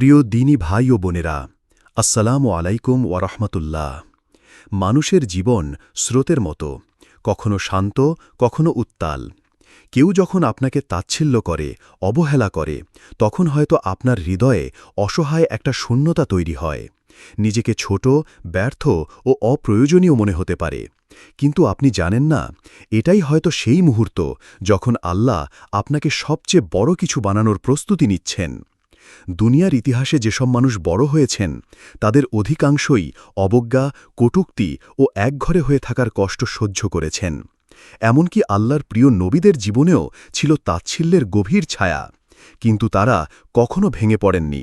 প্রিয় দিনী ভাই ও বোনেরা, আসসালামু আলাইকুম ওয়ারহমতুল্লাহ মানুষের জীবন স্রোতের মতো, কখনো শান্ত, কখনো উত্তাল। কেউ যখন আপনাকে তাচ্ছিল্য করে, অবহেলা করে, তখন হয়তো আপনার হৃদয়ে অসহায় একটা শূন্যতা তৈরি হয়। নিজেকে ছোট, ব্যর্থ ও অপ্রয়োজনীয় মনে হতে পারে। কিন্তু আপনি জানেন না, এটাই হয়তো সেই মুহূর্ত যখন আল্লাহ আপনাকে সবচেয়ে বড় কিছু বানানোর প্রস্তুতি নিচ্ছেন। দুনিয়ার ইতিহাসে যেসব মানুষ বড় হয়েছেন, তাদের অধিকাংশই অবজ্ঞা, কটুক্তি ও একঘরে হয়ে থাকার কষ্ট সহ্য করেছেন। এমনকি আল্লাহর প্রিয় নবীদের জীবনেও ছিল তাচ্ছিল্যের গভীর ছায়া। কিন্তু তারা কখনো ভেঙে পড়েননি,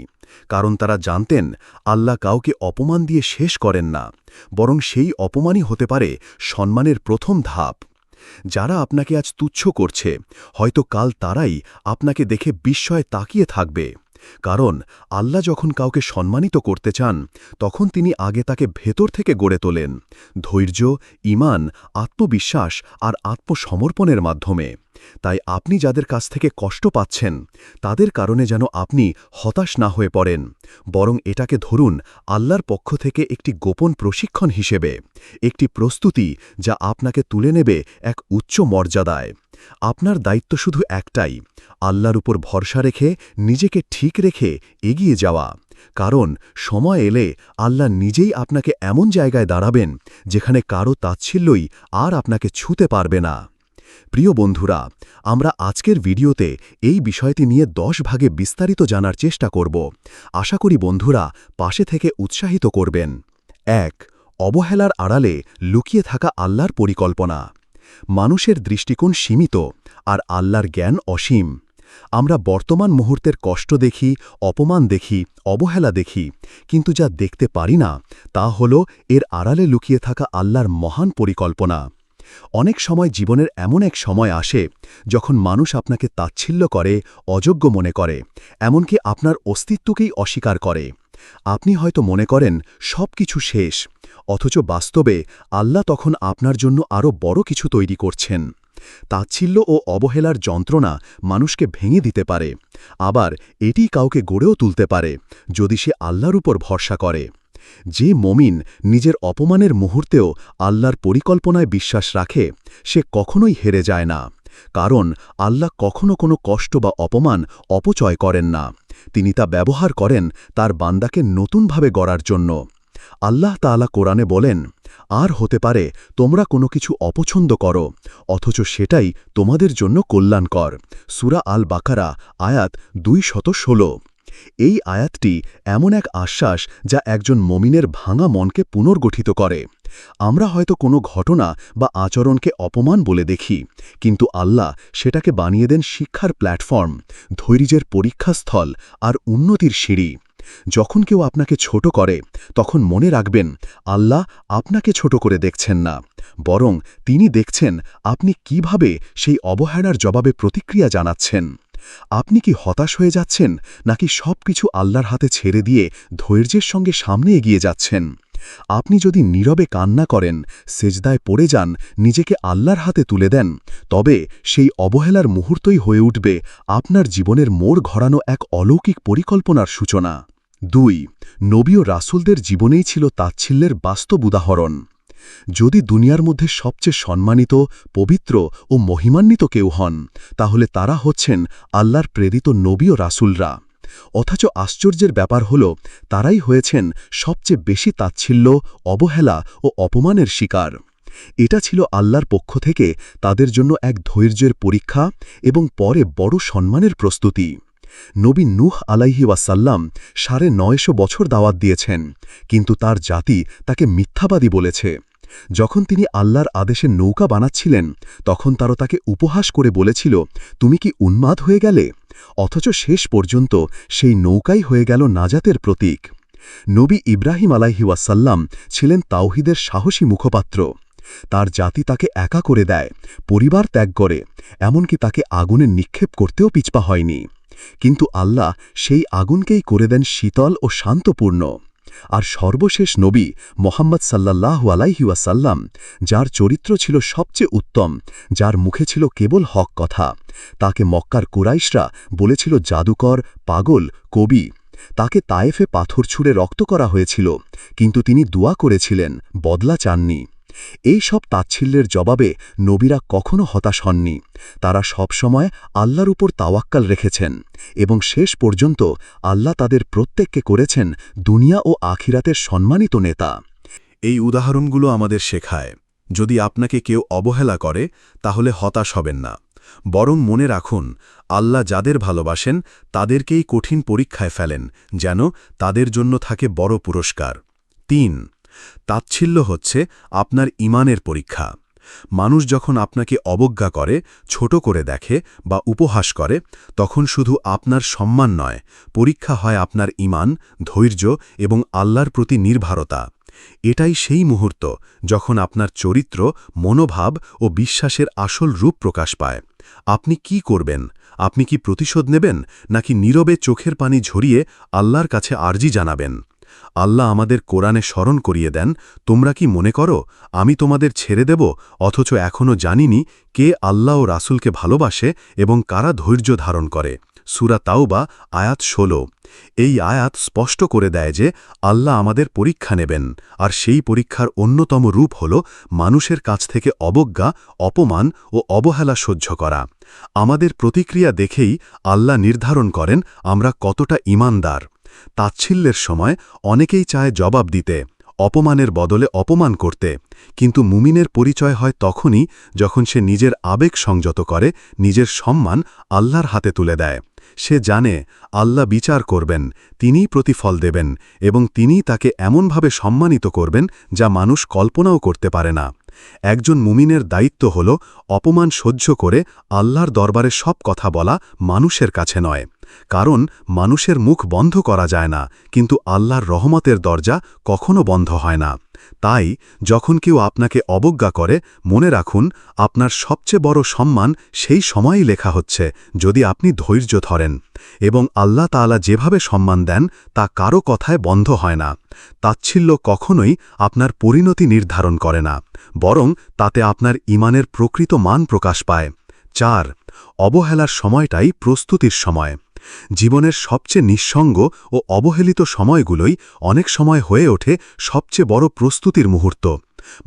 কারণ তারা জানতেন আল্লাহ কাউকে অপমান দিয়ে শেষ করেন না, বরং সেই অপমানই হতে পারে সম্মানের প্রথম ধাপ। যারা আপনাকে আজ তুচ্ছ করছে, হয়তো কাল তারাই আপনাকে দেখে বিস্ময়ে তাকিয়ে থাকবে। কারণ আল্লাহ যখন কাউকে সম্মানিত করতে চান, তখন তিনি আগে তাকে ভেতর থেকে গড়ে তোলেন, ধৈর্য ইমান আত্মবিশ্বাস আর আত্মসমর্পণের মাধ্যমে। তাই আপনি যাদের কাছ থেকে কষ্ট পাচ্ছেন, তাদের কারণে যেন আপনি হতাশ না হয়ে পড়েন, বরং এটাকে ধরুন আল্লাহর পক্ষ থেকে একটি গোপন প্রশিক্ষণ হিসেবে, একটি প্রস্তুতি যা আপনাকে তুলে নেবে এক উচ্চ মর্যাদায়। আপনার দায়িত্ব শুধু একটাই, আল্লাহর উপর ভরসা রেখে, নিজেকে ঠিক রেখে এগিয়ে যাওয়া। কারণ সময় এলে আল্লাহ নিজেই আপনাকে এমন জায়গায় দাঁড়াবেন, যেখানে কারও তাচ্ছিল্যই আর আপনাকে ছুতে পারবে না। প্রিয় বন্ধুরা, আমরা আজকের ভিডিওতে এই বিষয়টি নিয়ে দশ ভাগে বিস্তারিত জানার চেষ্টা করব। আশা করি বন্ধুরা পাশে থেকে উৎসাহিত করবেন। এক, অবহেলার আড়ালে লুকিয়ে থাকা আল্লাহর পরিকল্পনা। মানুষের দৃষ্টিকোণ সীমিত আর আল্লাহর জ্ঞান অসীম। আমরা বর্তমান মুহূর্তের কষ্ট দেখি, অপমান দেখি, অবহেলা দেখি, কিন্তু যা দেখতে পারি না, তা হল এর আড়ালে লুকিয়ে থাকা আল্লাহর মহান পরিকল্পনা। অনেক সময় জীবনের এমন এক সময় আসে যখন মানুষ আপনাকে তাচ্ছিল্য করে, অযোগ্য মনে করে, এমনকি আপনার অস্তিত্বকেই অস্বীকার করে। আপনি হয়তো মনে করেন সব কিছু শেষ অথচ বাস্তবে আল্লাহ তখন আপনার জন্য আরও বড় কিছু তৈরি করছেন। তাচ্ছিল্য ও অবহেলার যন্ত্রণা মানুষকে ভেঙে দিতে পারে, আবার এটি কাউকে গড়েও তুলতে পারে যদি সে আল্লাহর উপর ভরসা করে। যে মমিন নিজের অপমানের মুহূর্তেও আল্লাহর পরিকল্পনায় বিশ্বাস রাখে, সে কখনোই হেরে যায় না, কারণ আল্লাহ কখনো কোনো কষ্ট বা অপমান অপচয় করেন না। তিনি তা ব্যবহার করেন তার বান্দাকে নতুনভাবে গড়ার জন্য। আল্লাহ তাআলা কোরআনে বলেন, আর হতে পারে তোমরা কোনো কিছু অপছন্দ করো, অথচ সেটাই তোমাদের জন্য কল্যাণকর। সুরা আল বাকারা আয়াত দুই শত ষোলো। এই আয়াতটি এমন এক আশ্বাস যা একজন মমিনের ভাঙা মনকে পুনর্গঠিত করে। আমরা হয়তো কোনো ঘটনা বা আচরণকে অপমান বলে দেখি, কিন্তু আল্লাহ সেটাকে বানিয়ে দেন শিক্ষার প্ল্যাটফর্ম, ধৈর্যের পরীক্ষাস্থল আর উন্নতির সিঁড়ি। যখন কেউ আপনাকে ছোট করে, তখন মনে রাখবেন, আল্লাহ আপনাকে ছোট করে দেখছেন না। বরং তিনি দেখছেন আপনি কীভাবে সেই অবহেলার জবাবে প্রতিক্রিয়া জানাচ্ছেন। আপনি কি হতাশ হয়ে যাচ্ছেন, নাকি সব কিছু আল্লাহর হাতে ছেড়ে দিয়ে ধৈর্যের সঙ্গে সামনে এগিয়ে যাচ্ছেন? আপনি যদি নীরবে কান্না করেন, সেজদায় পড়ে যান, নিজেকে আল্লাহর হাতে তুলে দেন, তবে সেই অবহেলার মুহূর্তই হয়ে উঠবে আপনার জীবনের মোড় ঘরানো এক অলৌকিক পরিকল্পনার সূচনা। দুই, নবী ও রাসুলদের জীবনেই ছিল তাচ্ছিল্যের বাস্তব উদাহরণ। যদি দুনিয়ার মধ্যে সবচেয়ে সম্মানিত, পবিত্র ও মহিমান্বিত কেউ হন, তাহলে তারা হচ্ছেন আল্লাহর প্রেরিত নবী ও রাসুলরা। অথচ আশ্চর্যের ব্যাপার হল, তারাই হয়েছেন সবচেয়ে বেশি তাচ্ছিল্য, অবহেলা ও অপমানের শিকার। এটা ছিল আল্লাহর পক্ষ থেকে তাদের জন্য এক ধৈর্যের পরীক্ষা এবং পরে বড় সম্মানের প্রস্তুতি। নবী নুহ আলাইহি ওয়াসাল্লাম সাড়ে নয়শো বছর দাওয়াত দিয়েছেন, কিন্তু তার জাতি তাকে মিথ্যাবাদী বলেছে। যখন তিনি আল্লাহর আদেশে নৌকা বানাচ্ছিলেন, তখন তারও তাকে উপহাস করে বলেছিল, তুমি কি উন্মাদ হয়ে গেলে? অথচ শেষ পর্যন্ত সেই নৌকাই হয়ে গেল নাজাতের প্রতীক। নবী ইব্রাহিম আলাইহিওয়াসাল্লাম ছিলেন তাওহিদের সাহসী মুখপাত্র। তার জাতি তাকে একা করে দেয়, পরিবার ত্যাগ করে, এমনকি তাকে আগুনে নিক্ষেপ করতেও পিছপা হয়নি। কিন্তু আল্লাহ সেই আগুনকেই করে দেন শীতল ও শান্তপূর্ণ। আর সর্বশেষ নবী মোহাম্মদ সাল্লাহ আলাইহিউসাল্লাম যার চরিত্র ছিল সবচেয়ে উত্তম, যার মুখে ছিল কেবল হক কথা, তাকে মক্কার কুরাইশরা বলেছিল জাদুকর, পাগল, কবি। তাকে তায়েফে পাথর ছুঁড়ে রক্ত করা হয়েছিল, কিন্তু তিনি দোয়া করেছিলেন, বদলা চাননি। এই সব তাচ্ছিল্যের জবাবে নবীরা কখনো হতাশ হননি। তারা সবসময় আল্লাহর উপর তাওয়াক্কাল রেখেছেন এবং শেষ পর্যন্ত আল্লাহ তাদের প্রত্যেককে করেছেন দুনিয়া ও আখিরাতের সম্মানিত নেতা। এই উদাহরণগুলো আমাদের শেখায়। যদি আপনাকে কেউ অবহেলা করে, তাহলে হতাশ হবেন না। বরং মনে রাখুন, আল্লাহ যাদের ভালোবাসেন, তাদেরকেই কঠিন পরীক্ষায় ফেলেন যেন তাদের জন্য থাকে বড় পুরস্কার। তিন তাচ্ছিল্য হচ্ছে আপনার ইমানের পরীক্ষা। মানুষ যখন আপনাকে অবজ্ঞা করে, ছোট করে দেখে বা উপহাস করে, তখন শুধু আপনার সম্মান নয়, পরীক্ষা হয় আপনার ইমান, ধৈর্য এবং আল্লাহর প্রতি নির্ভরতা। এটাই সেই মুহূর্ত যখন আপনার চরিত্র, মনোভাব ও বিশ্বাসের আসল রূপ প্রকাশ পায়। আপনি কি করবেন? আপনি কি প্রতিশোধ নেবেন নাকি নীরবে চোখের পানি ঝরিয়ে আল্লাহর কাছে আর্জি জানাবেন? আল্লাহ আমাদের কোরআনে স্মরণ করিয়ে দেন, তোমরা কি মনে করো, আমি তোমাদের ছেড়ে দেব, অথচ এখনও জানিনি কে আল্লাহ ও রাসুলকে ভালোবাসে এবং কারা ধৈর্য ধারণ করে? সুরা তাওবা, আয়াত ১৬ এই আয়াত স্পষ্ট করে দেয় যে, আল্লাহ আমাদের পরীক্ষা নেবেন, আর সেই পরীক্ষার অন্যতম রূপ হল মানুষের কাছ থেকে অবজ্ঞা, অপমান ও অবহেলা সহ্য করা। আমাদের প্রতিক্রিয়া দেখেই আল্লাহ নির্ধারণ করেন আমরা কতটা ইমানদার। তাচ্ছিল্যের সময় অনেকেই চায় জবাব দিতে, অপমানের বদলে অপমান করতে, কিন্তু মুমিনের পরিচয় হয় তখনই যখন সে নিজের আবেগ সংযত করে, নিজের সম্মান আল্লাহর হাতে তুলে দেয়। সে জানে, আল্লাহ বিচার করবেন, তিনিই প্রতিফল দেবেন এবং তিনিই তাকে এমনভাবে সম্মানিত করবেন যা মানুষ কল্পনাও করতে পারে না। একজন মুমিনের দায়িত্ব হল অপমান সহ্য করে আল্লাহর দরবারে সব কথা বলা মানুষের কাছে নয়। কারণ মানুষের মুখ বন্ধ করা যায় না, কিন্তু আল্লাহর রহমতের দরজা কখনো বন্ধ হয় না। তাই, যখন কেউ আপনাকে অবজ্ঞা করে, মনে রাখুন, আপনার সবচেয়ে বড় সম্মান সেই সময়ই লেখা হচ্ছে, যদি আপনি ধৈর্য ধরেন। এবং আল্লাহ তাআলা যেভাবে সম্মান দেন, তা কারও কথায় বন্ধ হয় না। তাচ্ছিল্য কখনোই আপনার পরিণতি নির্ধারণ করে না, বরং তাতে আপনার ইমানের প্রকৃত মান প্রকাশ পায়। চার, অবহেলার সময়টাই প্রস্তুতির সময়। জীবনের সবচেয়ে নিঃসঙ্গ ও অবহেলিত সময়গুলোই অনেক সময় হয়ে ওঠে সবচেয়ে বড় প্রস্তুতির মুহূর্ত।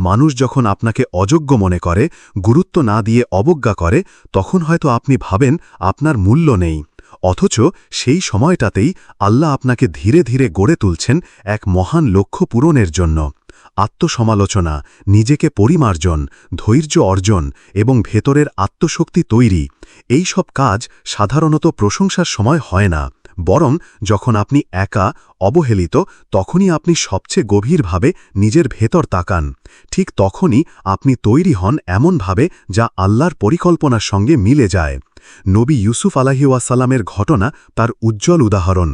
মানুষ যখন আপনাকে অযোগ্য মনে করে, গুরুত্ব না দিয়ে অবজ্ঞা করে, তখন হয়তো আপনি ভাবেন আপনার মূল্য নেই। অথচ সেই সময়টাতেই আল্লাহ আপনাকে ধীরে ধীরে গড়ে তুলছেন এক মহান লক্ষ্য পূরণের জন্য। আত্মসমালোচনা, নিজেকে পরিমার্জন, ধৈর্য অর্জন এবং ভেতরের আত্মশক্তি তৈরি, এই সব কাজ সাধারণত প্রশংসার সময় হয় না, বরং যখন আপনি একা, অবহেলিত, তখনই আপনি সবচেয়ে গভীরভাবে নিজের ভেতর তাকান। ঠিক তখনই আপনি তৈরি হন এমনভাবে যা আল্লাহর পরিকল্পনার সঙ্গে মিলে যায়। নবী ইউসুফ আলাহিউসাল্লামের ঘটনা তার উজ্জ্বল উদাহরণ।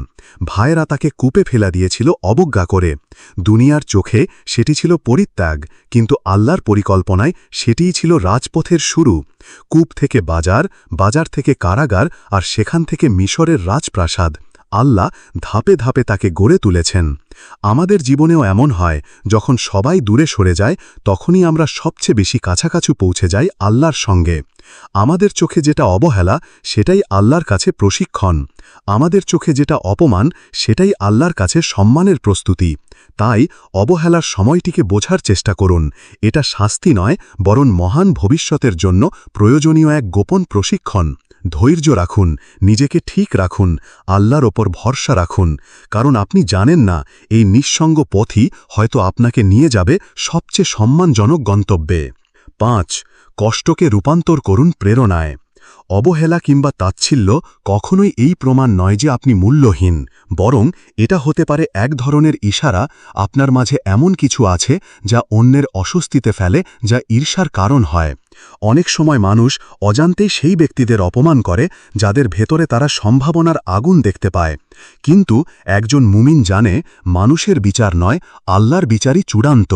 ভাইয়েরা তাকে কূপে ফেলা দিয়েছিল অবজ্ঞা করে। দুনিয়ার চোখে সেটি ছিল পরিত্যাগ, কিন্তু আল্লাহর পরিকল্পনায় সেটিই ছিল রাজপথের শুরু। কূপ থেকে বাজার বাজার থেকে কারাগার আর সেখান থেকে মিশরের রাজপ্রাসাদ। আল্লাহ ধাপে ধাপে তাকে গড়ে তুলেছেন। আমাদের জীবনেও এমন হয়, যখন সবাই দূরে সরে যায়, তখনই আমরা সবচেয়ে বেশি কাছাকাছি পৌঁছে যাই আল্লাহর সঙ্গে। আমাদের চোখে যেটা অবহেলা, সেটাই আল্লাহর কাছে প্রশিক্ষণ। আমাদের চোখে যেটা অপমান, সেটাই আল্লাহর কাছে সম্মানের প্রস্তুতি। তাই অবহেলার সময়টিকে বোঝার চেষ্টা করুন। এটা শাস্তি নয়, বরং মহান ভবিষ্যতের জন্য প্রয়োজনীয় এক গোপন প্রশিক্ষণ। ধৈর্য রাখুন, নিজেকে ঠিক রাখুন, আল্লাহর ওপর ভরসা রাখুন। কারণ আপনি জানেন না, এই নিঃসঙ্গ পথই হয়তো আপনাকে নিয়ে যাবে সবচেয়ে সম্মানজনক গন্তব্যে। পাঁচ, কষ্টকে রূপান্তর করুন প্রেরণায়। অবহেলা কিংবা তাচ্ছিল্য কখনোই এই প্রমাণ নয় যে আপনি মূল্যহীন, বরং এটা হতে পারে এক ধরনের ইশারা আপনার মাঝে এমন কিছু আছে যা অন্যের অস্বস্তিতে ফেলে, যা ঈর্ষার কারণ হয়। অনেক সময় মানুষ অজান্তেই সেই ব্যক্তিদের অপমান করে, যাদের ভেতরে তারা সম্ভাবনার আগুন দেখতে পায়। কিন্তু একজন মুমিন জানে, মানুষের বিচার নয়, আল্লাহর বিচারই চূড়ান্ত।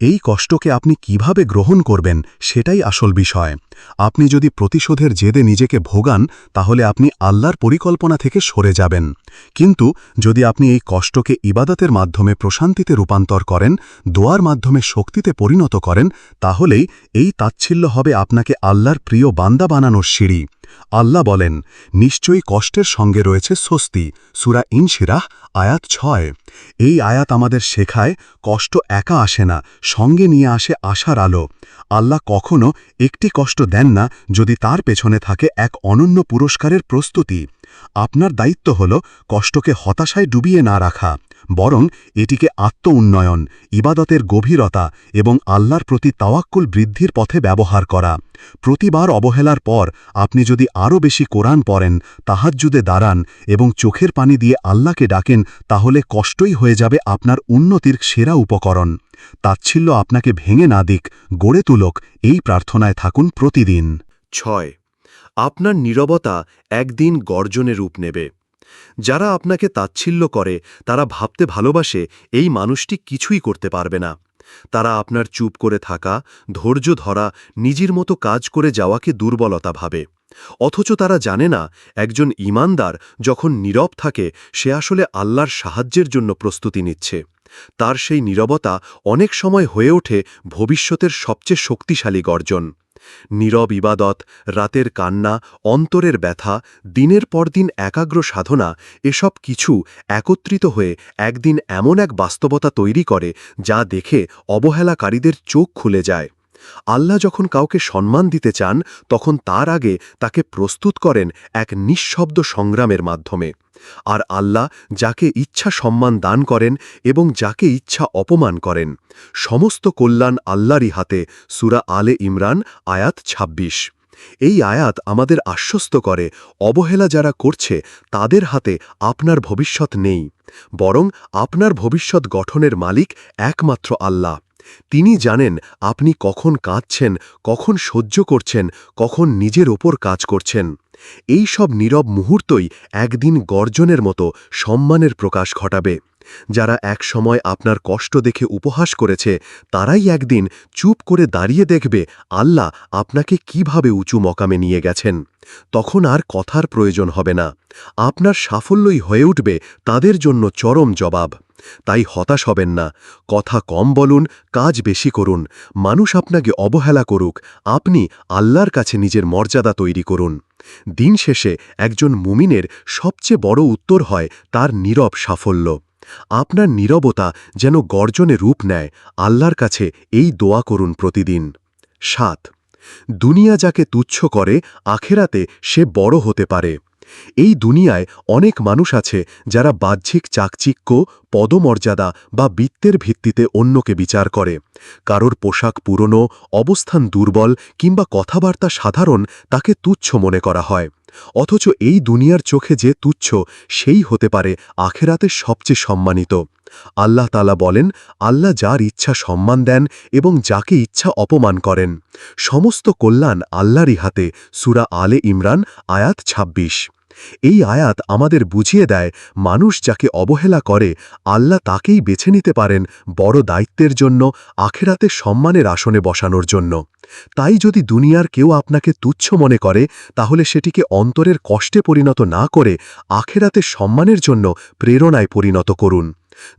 এই কষ্টকে আপনি কীভাবে গ্রহণ করবেন, সেটাই আসল বিষয়। আপনি যদি প্রতিশোধের জেদে নিজেকে ভোগান, তাহলে আপনি আল্লাহর পরিকল্পনা থেকে সরে যাবেন। কিন্তু যদি আপনি এই কষ্টকে ইবাদতের মাধ্যমে প্রশান্তিতে রূপান্তর করেন, দোয়ার মাধ্যমে শক্তিতে পরিণত করেন, তাহলেই এই তাচ্ছিল্য হবে আপনাকে আল্লাহর প্রিয় বান্দা বানানোর সিঁড়ি। আল্লাহ বলেন, নিশ্চয়ই কষ্টের সঙ্গে রয়েছে স্বস্তি। সুরা ইনশিরাহ, আয়াত ছয়। এই আয়াত আমাদের শেখায়, কষ্ট একা আসে না, সঙ্গে নিয়ে আসে আশার আলো। আল্লাহ কখনো একটি কষ্ট দেন না যদি তার পেছনে থাকে এক অনন্য পুরস্কারের প্রস্তুতি। আপনার দায়িত্ব হল কষ্টকে হতাশায় ডুবিয়ে না রাখা। বরং এটিকে আত্ম উন্নয়ন ইবাদতের গভীরতা এবং আল্লাহর প্রতি তাওয়াক্কুল বৃদ্ধির পথে ব্যবহার করা। প্রতিবার অবহেলার পর আপনি যদি আরও বেশি কোরআন পড়েন, তাহাজ্জুদে দাঁড়ান এবং চোখের পানি দিয়ে আল্লাহকে ডাকেন, তাহলে কষ্টই হয়ে যাবে আপনার উন্নতির সেরা উপকরণ। তাচ্ছিল্য আপনাকে ভেঙে না দিক, গড়ে তুলক, এই প্রার্থনায় থাকুন প্রতিদিন। ছয়। আপনার নীরবতা একদিন গর্জনে রূপ নেবে। যারা আপনাকে তাচ্ছিল্য করে, তারা ভাবতে ভালোবাসে এই মানুষটি কিছুই করতে পারবে না। তারা আপনার চুপ করে থাকা, ধৈর্য ধরা, নিজের মতো কাজ করে যাওয়াকে দুর্বলতা ভাবে। অথচ তারা জানে না, একজন ইমানদার যখন নীরব থাকে, সে আসলে আল্লাহর সাহায্যের জন্য প্রস্তুতি নিচ্ছে। তার সেই নীরবতা অনেক সময় হয়ে ওঠে ভবিষ্যতের সবচেয়ে শক্তিশালী গর্জন। নীরব ইবাদত, রাতের কান্না, অন্তরের ব্যথা, দিনের পর দিন একাগ্র সাধনা, এসব কিছু একত্রিত হয়ে একদিন এমন এক বাস্তবতা তৈরি করে যা দেখে অবহেলাকারীদের চোখ খুলে যায়। আল্লাহ যখন কাউকে সম্মান দিতে চান, তখন তার আগে তাকে প্রস্তুত করেন এক নিঃশব্দ সংগ্রামের মাধ্যমে। আর আল্লাহ যাকে ইচ্ছা সম্মান দান করেন এবং যাকে ইচ্ছা অপমান করেন। সমস্ত কল্যাণ আল্লাহরই হাতে, সুরা আলে ইমরান, আয়াত ২৬ এই আয়াত আমাদের আশ্বস্ত করে, অবহেলা যারা করছে, তাদের হাতে আপনার ভবিষ্যৎ নেই। বরং আপনার ভবিষ্যৎ গঠনের মালিক একমাত্র আল্লাহ। তিনি জানেন আপনি কখন কাঁদছেন, কখন সহ্য করছেন, কখন নিজের ওপর কাজ করছেন। এই সব নীরব মুহূর্তই একদিন গর্জনের মতো সম্মানের প্রকাশ ঘটাবে। যারা এক সময় আপনার কষ্ট দেখে উপহাস করেছে, তারাই একদিন চুপ করে দাঁড়িয়ে দেখবে আল্লাহ আপনাকে কীভাবে উঁচু মকামে নিয়ে গেছেন। তখন আর কথার প্রয়োজন হবে না। আপনার সাফল্যই হয়ে উঠবে তাদের জন্য চরম জবাব। তাই হতাশ হবেন না। কথা কম বলুন, কাজ বেশি করুন। মানুষ আপনাকে অবহেলা করুক। আপনি আল্লাহর কাছে নিজের মর্যাদা তৈরি করুন। দিন শেষে একজন মুমিনের সবচেয়ে বড় উত্তর হয় তার নীরব সাফল্য। আপনার নীরবতা যেন গর্জনে রূপ নেয় আল্লাহর কাছে এই দোয়া করুন প্রতিদিন। সাত, দুনিয়া যাকে তুচ্ছ করে, আখেরাতে সে বড় হতে পারে। এই দুনিয়ায় অনেক মানুষ আছে যারা বাহ্যিক চাকচিক্য, পদমর্যাদা বা বৃত্তের ভিত্তিতে অন্যকে বিচার করে। কারোর পোশাক পুরনো, অবস্থান দুর্বল কিংবা কথাবার্তা সাধারণ তাকে তুচ্ছ মনে করা হয়। অথচ এই দুনিয়ার চোখে যে তুচ্ছ, সেই হতে পারে আখেরাতে সবচেয়ে সম্মানিত। আল্লাহ তালা বলেন, আল্লাহ যার ইচ্ছা সম্মান দেন এবং যাকে ইচ্ছা অপমান করেন। সমস্ত কল্যাণ আল্লাহরই হাতে। সুরা আলে ইমরান, আয়াত ২৬ এই আয়াত আমাদের বুঝিয়ে দেয় মানুষ যাকে অবহেলা করে, আল্লাহ তাকেই বেছে নিতে পারেন বড় দায়িত্বের জন্য, আখেরাতে সম্মানের আসনে বসানোর জন্য। তাই যদি দুনিয়ার কেউ আপনাকে তুচ্ছ মনে করে, তাহলে সেটিকে অন্তরের কষ্টে পরিণত না করে আখেরাতে সম্মানের জন্য প্রেরণায় পরিণত করুন।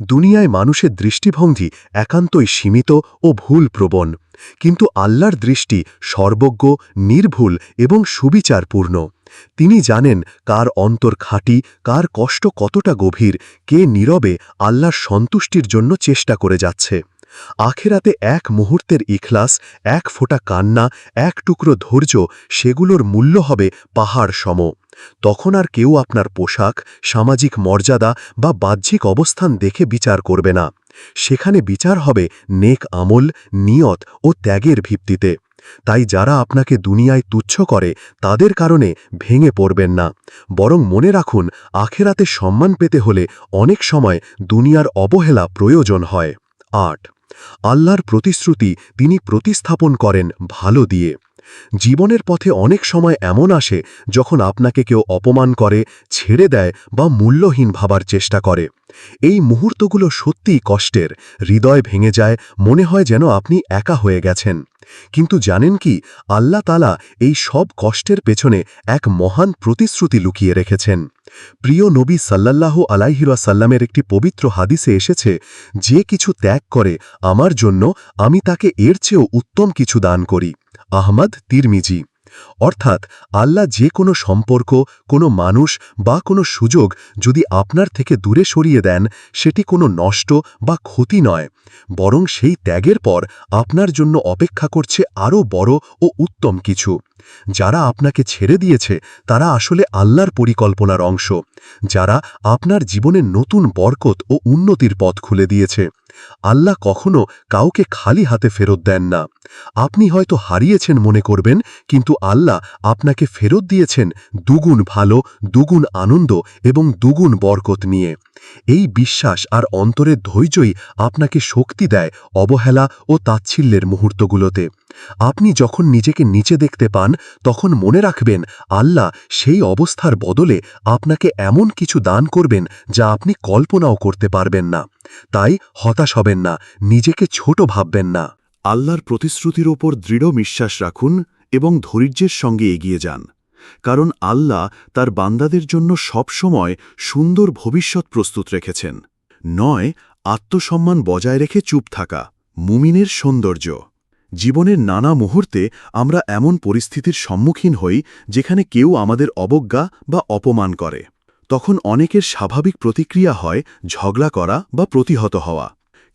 দুনিয়ায় মানুষের দৃষ্টিভঙ্গি একান্তই সীমিত ও ভুল প্রবণ কিন্তু আল্লাহর দৃষ্টি সর্বজ্ঞ, নির্ভুল এবং সুবিচারপূর্ণ। তিনি জানেন কার অন্তর খাঁটি, কার কষ্ট কতটা গভীর, কে নীরবে আল্লাহর সন্তুষ্টির জন্য চেষ্টা করে যাচ্ছে। আখেরাতে এক মুহূর্তের ইখলাস, এক ফোঁটা কান্না, এক টুকরো ধৈর্য সেগুলোর মূল্য হবে পাহাড় সম। তখন আর কেউ আপনার পোশাক, সামাজিক মর্যাদা বা বাহ্যিক অবস্থান দেখে বিচার করবে না। সেখানে বিচার হবে নেক আমল, নিয়ত ও ত্যাগের ভিত্তিতে। তাই যারা আপনাকে দুনিয়ায় তুচ্ছ করে, তাদের কারণে ভেঙে পড়বেন না। বরং মনে রাখুন, আখেরাতে সম্মান পেতে হলে অনেক সময় দুনিয়ার অবহেলা প্রয়োজন হয়। আট, আল্লাহর প্রতিশ্রুতি তিনি প্রতিস্থাপন করেন ভালো দিয়ে। জীবনের পথে অনেক সময় এমন আসে, যখন আপনাকে কেউ অপমান করে, ছেড়ে দেয় বা মূল্যহীন ভাবার চেষ্টা করে। এই মুহূর্তগুলো সত্যিই কষ্টের, হৃদয় ভেঙে যায়, মনে হয় যেন আপনি একা হয়ে গেছেন। কিন্তু জানেন কি, আল্লাহ তালা এই সব কষ্টের পেছনে এক মহান প্রতিশ্রুতি লুকিয়ে রেখেছেন। প্রিয় নবী সাল্লাল্লাহু আলাইহিরাসাল্লামের একটি পবিত্র হাদিসে এসেছে, যে কিছু ত্যাগ করে আমার জন্য, আমি তাকে এর চেয়েও উত্তম কিছু দান করি। আহমদ তিরমিজি। অর্থাৎ আল্লাহ যে কোনো সম্পর্ক, কোনো মানুষ বা কোনো সুযোগ যদি আপনার থেকে দূরে সরিয়ে দেন, সেটি কোনো নষ্ট বা ক্ষতি নয়। বরং সেই ত্যাগের পর আপনার জন্য অপেক্ষা করছে আরও বড় ও উত্তম কিছু। যারা আপনাকে ছেড়ে দিয়েছে, তারা আসলে আল্লাহর পরিকল্পনার অংশ। যারা আপনার জীবনে নতুন বরকত ও উন্নতির পথ খুলে দিয়েছে। আল্লাহ কখনো কাউকে খালি হাতে ফেরত দেন না। আপনি হয়তো হারিয়েছেন মনে করবেন, কিন্তু আল্লাহ আপনাকে ফেরত দিয়েছেন দুগুণ ভালো, দুগুণ আনন্দ এবং দুগুণ বরকত নিয়ে। এই বিশ্বাস আর অন্তরের ধৈর্যই আপনাকে শক্তি দেয় অবহেলা ও তাচ্ছিল্যের মুহূর্তগুলোতে। আপনি যখন নিজেকে নিচে দেখতে পান, তখন মনে রাখবেন, আল্লাহ সেই অবস্থার বদলে আপনাকে এমন কিছু দান করবেন যা আপনি কল্পনাও করতে পারবেন না। তাই হতাশ হবেন না, নিজেকে ছোট ভাববেন না। আল্লাহর প্রতিশ্রুতির ওপর দৃঢ় বিশ্বাস রাখুন এবং ধৈর্যের সঙ্গে এগিয়ে যান। কারণ আল্লাহ তার বান্দাদের জন্য সবসময় সুন্দর ভবিষ্যৎ প্রস্তুত রেখেছেন। নয়, আত্মসম্মান বজায় রেখে চুপ থাকা, মুমিনের সৌন্দর্য। জীবনের নানা মুহূর্তে আমরা এমন পরিস্থিতির সম্মুখীন হই যেখানে কেউ আমাদের অবজ্ঞা বা অপমান করে। তখন অনেকের স্বাভাবিক প্রতিক্রিয়া হয় ঝগড়া করা বা প্রতিহত হওয়া।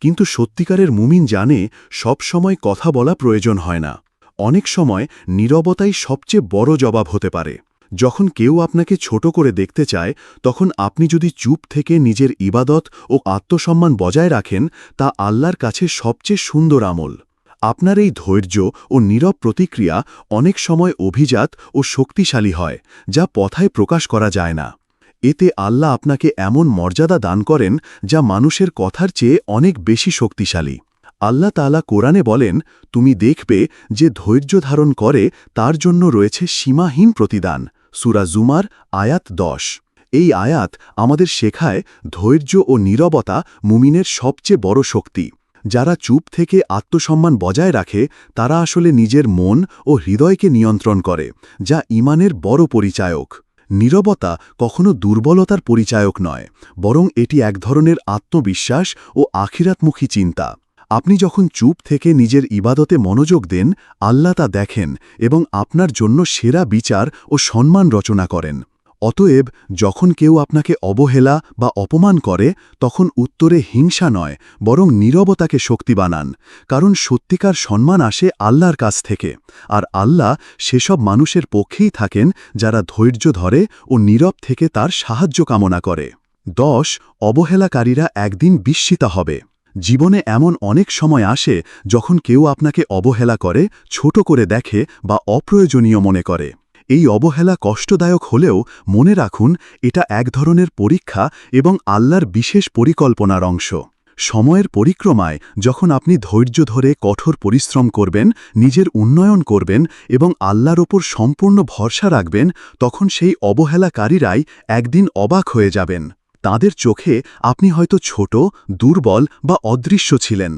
কিন্তু সত্যিকারের মুমিন জানে সব সময় কথা বলা প্রয়োজন হয় না। অনেক সময় নীরবতাই সবচেয়ে বড় জবাব হতে পারে। যখন কেউ আপনাকে ছোট করে দেখতে চায়, তখন আপনি যদি চুপ থেকে নিজের ইবাদত ও আত্মসম্মান বজায় রাখেন, তা আল্লাহর কাছে সবচেয়ে সুন্দর আমল। আপনার এই ধৈর্য ও নীরব প্রতিক্রিয়া অনেক সময় অভিজাত ও শক্তিশালী হয়, যা পথায় প্রকাশ করা যায় না। এতে আল্লাহ আপনাকে এমন মর্যাদা দান করেন, যা মানুষের কথার চেয়ে অনেক বেশি শক্তিশালী। আল্লাহ তাআলা কোরআনে বলেন, তুমি দেখবে যে ধৈর্য ধারণ করে, তার জন্য রয়েছে সীমাহীন প্রতিদান। সুরা জুমার আয়াত দশ। এই আয়াত আমাদের শেখায় ধৈর্য ও নীরবতা মুমিনের সবচেয়ে বড় শক্তি। যারা চুপ থেকে আত্মসম্মান বজায় রাখে, তারা আসলে নিজের মন ও হৃদয়কে নিয়ন্ত্রণ করে, যা ইমানের বড় পরিচায়ক। নীরবতা কখনো দুর্বলতার পরিচায়ক নয়, বরং এটি এক ধরনের আত্মবিশ্বাস ও আখিরাতমুখী চিন্তা। আপনি যখন চুপ থেকে নিজের ইবাদতে মনোযোগ দেন, আল্লাহ তা দেখেন এবং আপনার জন্য সেরা বিচার ও সম্মান রচনা করেন। অতএব যখন কেউ আপনাকে অবহেলা বা অপমান করে, তখন উত্তরে হিংসা নয়, বরং নীরবতাকে শক্তি বানান, কারণ সত্যিকার সম্মান আসে আল্লাহর কাছ থেকে, আর আল্লাহ সেসব মানুষের পক্ষেই থাকেন যারা ধৈর্য ধরে ও নীরব থেকে তার সাহায্য কামনা করে। দশ, অবহেলাকারীরা একদিন বিস্মিতা হবে। জীবনে এমন অনেক সময় আসে যখন কেউ আপনাকে অবহেলা করে, ছোট করে দেখে বা অপ্রয়োজনীয় মনে করে। এই অবহেলা কষ্টদায়ক হলেও মনে রাখুন, এটা এক ধরনের পরীক্ষা এবং আল্লাহর বিশেষ পরিকল্পনার অংশ। সময়ের পরিক্রমায় যখন আপনি ধৈর্য ধরে কঠোর পরিশ্রম করবেন, নিজের উন্নয়ন করবেন এবং আল্লাহর ওপর সম্পূর্ণ ভরসা রাখবেন, তখন সেই অবহেলাকারীরাই একদিন অবাক হয়ে যাবেন। তাদের চোখে আপনি হয়তো ছোট, দুর্বল বা অদৃশ্য ছিলেন,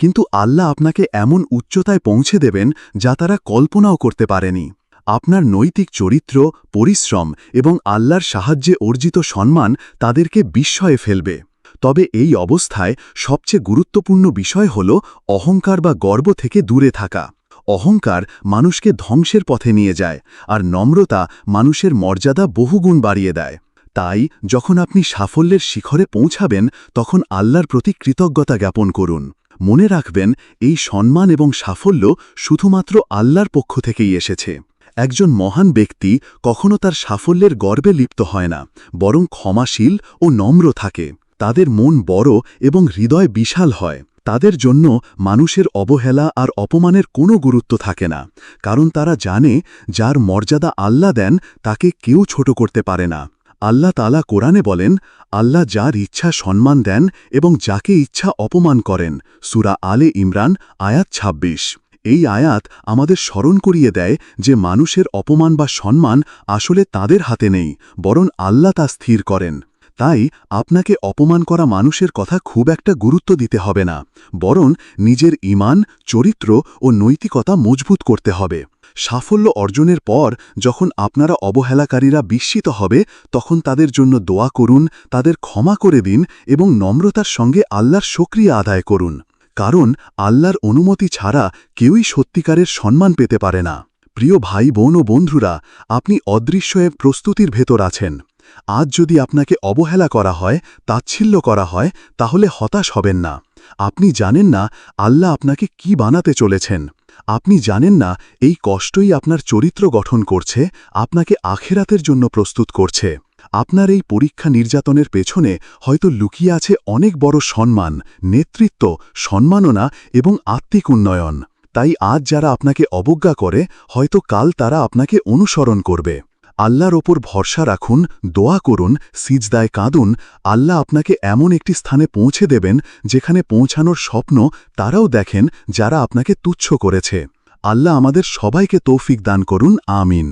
কিন্তু আল্লাহ আপনাকে এমন উচ্চতায় পৌঁছে দেবেন যা তারা কল্পনাও করতে পারেনি। আপনার নৈতিক চরিত্র, পরিশ্রম এবং আল্লাহর সাহায্যে অর্জিত সম্মান তাদেরকে বিস্ময়ে ফেলবে। তবে এই অবস্থায় সবচেয়ে গুরুত্বপূর্ণ বিষয় হল অহংকার বা গর্ব থেকে দূরে থাকা। অহংকার মানুষকে ধ্বংসের পথে নিয়ে যায় আর নম্রতা মানুষের মর্যাদা বহুগুণ বাড়িয়ে দেয়। তাই যখন আপনি সাফল্যের শিখরে পৌঁছাবেন, তখন আল্লাহর প্রতি কৃতজ্ঞতা জ্ঞাপন করুন। মনে রাখবেন, এই সম্মান এবং সাফল্য শুধুমাত্র আল্লাহর পক্ষ থেকেই এসেছে। একজন মহান ব্যক্তি কখনো তার সাফল্যের গর্বে লিপ্ত হয় না, বরং ক্ষমাশীল ও নম্র থাকে। তাদের মন বড় এবং হৃদয় বিশাল হয়। তাদের জন্য মানুষের অবহেলা আর অপমানের কোনো গুরুত্ব থাকে না, কারণ তারা জানে যার মর্যাদা আল্লাহ দেন তাকে কেউ ছোট করতে পারে না। আল্লাহ তালা কোরআনে বলেন, আল্লাহ যার ইচ্ছা সম্মান দেন এবং যাকে ইচ্ছা অপমান করেন। সুরা আলে ইমরান, আয়াত ২৬ এই আয়াত আমাদের স্মরণ করিয়ে দেয় যে মানুষের অপমান বা সম্মান আসলে তাদের হাতে নেই, বরং আল্লাহ তা স্থির করেন। তাই আপনাকে অপমান করা মানুষের কথা খুব একটা গুরুত্ব দিতে হবে না, বরং নিজের ইমান চরিত্র ও নৈতিকতা মজবুত করতে হবে। সাফল্য অর্জনের পর যখন আপনারা অবহেলাকারীরা বিস্মিত হবে, তখন তাদের জন্য দোয়া করুন, তাদের ক্ষমা করে দিন এবং নম্রতার সঙ্গে আল্লাহর সক্রিয়া আদায় করুন। কারণ আল্লাহর অনুমতি ছাড়া কেউই সত্যিকারের সম্মান পেতে পারে না। প্রিয় ভাই, বোন ও বন্ধুরা, আপনি অদৃশ্যে প্রস্তুতির ভেতর আছেন। আজ যদি আপনাকে অবহেলা করা হয়, তাচ্ছিল্য করা হয়, তাহলে হতাশ হবেন না। আপনি জানেন না আল্লাহ আপনাকে কি বানাতে চলেছেন। আপনি জানেন না এই কষ্টই আপনার চরিত্র গঠন করছে, আপনাকে আখেরাতের জন্য প্রস্তুত করছে। আপনার এই পরীক্ষা নির্যাতনের পেছনে হয়তো লুকিয়ে আছে অনেক বড় সম্মান, নেতৃত্ব, সম্মাননা এবং আত্মিক উন্নয়ন। তাই আজ যারা আপনাকে অবজ্ঞা করে, হয়তো কাল তারা আপনাকে অনুসরণ করবে। আল্লাহর ওপর ভরসা রাখুন, দোয়া করুন, সিজদায় কাঁদুন, আল্লাহ আপনাকে এমন একটি স্থানে পৌঁছে দেবেন, যেখানে পৌঁছানোর স্বপ্ন তারাও দেখেন, যারা আপনাকে তুচ্ছ করেছে। আল্লাহ আমাদের সবাইকে তৌফিক দান করুন, আমিন।